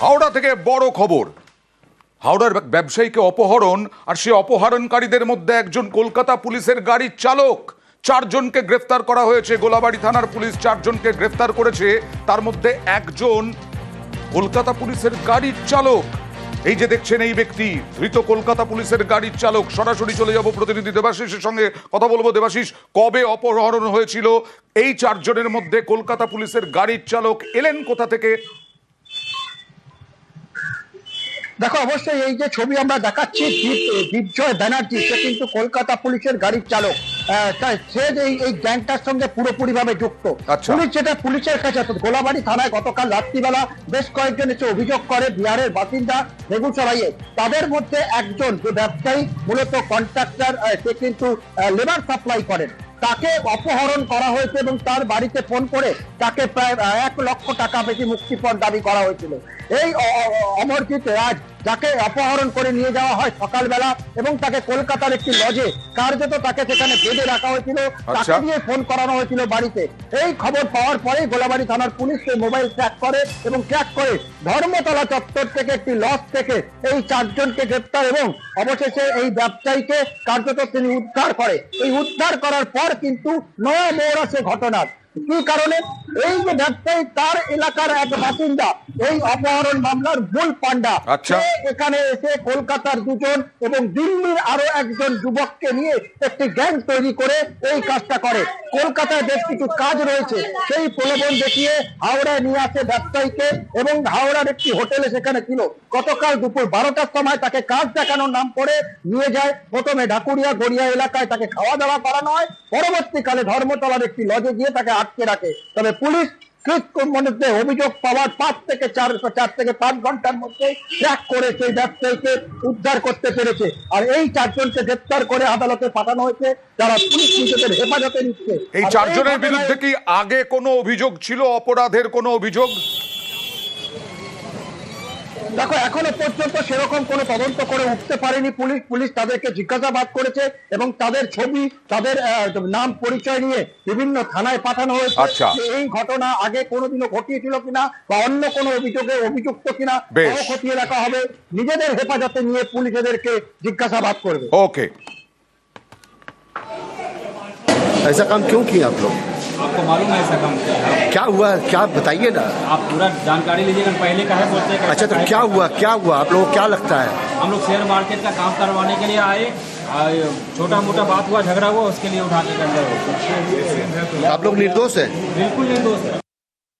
হাওড়া থেকে বড় খবর। হাওড়ার ব্যবসায়ীকে অপহরণ আর সে অপহরণকারীদের মধ্যে একজন কলকাতা পুলিশের গাড়ির চালক। চারজনকে গ্রেফতার করা হয়েছে। গোলাবাড়ি থানার পুলিশ চারজনকে গ্রেফতার করেছে। তার মধ্যে একজন কলকাতা পুলিশের গাড়ির চালক। এই যে দেখছেন এই ব্যক্তি, ধৃত কলকাতা পুলিশের গাড়ির চালক। সরাসরি চলে যাব প্রতিনিধি দেবাশিসের সঙ্গে। কথা বলব দেবাশিস, কবে অপহরণ হয়েছিল? এই চারজনের মধ্যে কলকাতা পুলিশের গাড়ির চালক এলেন কোথা থেকে? দেখো অবশ্যই এই যে ছবি আমরা দেখাচ্ছি দীপ- দীপজয় ব্যানার্জি সে কিন্তু কলকাতা পুলিশের গাড়ির চালক। সে এই এই গ্যাংটার সঙ্গে পুরোপুরি ভাবে যুক্ত। আচ্ছা। পুলিশ যেটা পুলিশের কাছে গোলাবাড়ি থানায় গতকাল রাত্রিবেলা বেশ কয়েকজন এসে অভিযোগ করে বিহারের বাসিন্দা বেগুসরাইয়ে তাদের মধ্যে একজন যে ব্যবসায়ী মূলত কন্ট্রাক্টর সে কিন্তু লেবার সাপ্লাই করেন। তাকে অপহরণ করা হয়েছে এবং তার বাড়িতে ফোন করে তাকে প্রায় এক লক্ষ টাকা বেশি মুক্তিপণ দাবি করা হয়েছিল। এই অমরজিৎ রাজ যাকে অপহরণ করে নিয়ে যাওয়া হয় সকালবেলা এবং তাকে কলকাতার একটি লজে কার্যত তাকে সেখানে বেঁধে রাখা হয়েছিল। তাকে আচ্ছা। দিয়ে ফোন করানো হয়েছিল বাড়িতে। এই খবর পাওয়ার পরেই গোলাবাড়ি থানার পুলিশ সেই মোবাইল ট্র্যাক করে এবং ট্র্যাক করে ধর্মতলা চত্বর থেকে একটি লজ থেকে এই চারজনকে গ্রেপ্তার এবং অবশেষে এই ব্যবসায়ীকে কার্যত তিনি উদ্ধার করে। এই উদ্ধার করার পর কিন্তু নয়া মোড় আসে ঘটনার। কি কারণে? এই যে ব্যবসায়ী তার এলাকার এক বাসিন্দা এই অপহরণ মামলার মূল পান্ডা আচ্ছা। এখানে এসে কলকাতার দুজন এবং দিল্লির আরও একজন যুবককে নিয়ে একটি গ্যাং তৈরি করে এই কাজটা করে। কলকাতায় বেশ কিছু কাজ রয়েছে। সেই প্রলোভন দেখিয়ে হাওড়ায় নিয়ে আসে ব্যবসায়ীকে এবং হাওড়ার একটি হোটেলে সেখানে ছিল। গতকাল দুপুর বারোটার সময় তাকে কাজ দেখানোর নাম করে নিয়ে যায়। প্রথমে ঢাকুরিয়া গড়িয়া এলাকায় তাকে খাওয়া দাওয়া করানো হয়। পরবর্তীকালে ধর্মতলার একটি লজে গিয়ে তাকে আটকে রাখে। তবে পুলিশ মধ্যে অভিযোগ পাওয়ার পাঁচ থেকে চার চার থেকে পাঁচ ঘণ্টার মধ্যে ট্র্যাক করে সেই ব্যবসায়ীকে উদ্ধার করতে পেরেছে। আর এই চারজনকে গ্রেপ্তার করে আদালতে পাঠানো হয়েছে। যারা পুলিশ নিজেদের হেফাজতে নিচ্ছে। এই চারজনের বিরুদ্ধে কি আগে কোনো অভিযোগ ছিল? অপরাধের কোনো অভিযোগ? দেখো এখনো পর্যন্ত সেরকম কোনো তদন্ত করে উঠতে পারেনি পুলিশ পুলিশ তাদেরকে জিজ্ঞাসাবাদ করেছে এবং তাদের ছবি তাদের আহ, নাম পরিচয় নিয়ে বিভিন্ন থানায় পাঠানো হয়েছে আচ্ছা। যে এই ঘটনা আগে কোনোদিনও ঘটিয়েছিল কিনা বা অন্য কোনো অভিযোগে অভিযুক্ত কিনা বেশ। তাও খতিয়ে দেখা হবে নিজেদের হেফাজতে নিয়ে পুলিশ এদেরকে জিজ্ঞাসাবাদ করবে ওকে ऐसा काम क्यों किया आप लोग आपको मालूम है ऐसा काम क्या क्या हुआ? क्या बताइए ना। आप पूरा जानकारी लीजिएगा पहले का है बोलते हैं अच्छा तो क्या हुआ? क्या हुआ? आप लोगों को क्या लगता है? हम लोग शेयर मार्केट का काम करवाने के लिए आए छोटा मोटा बात हुआ झगड़ा हुआ उसके लिए उठा के अंदर हो आप लोग निर्दोष है? बिल्कुल निर्दोष दोस्त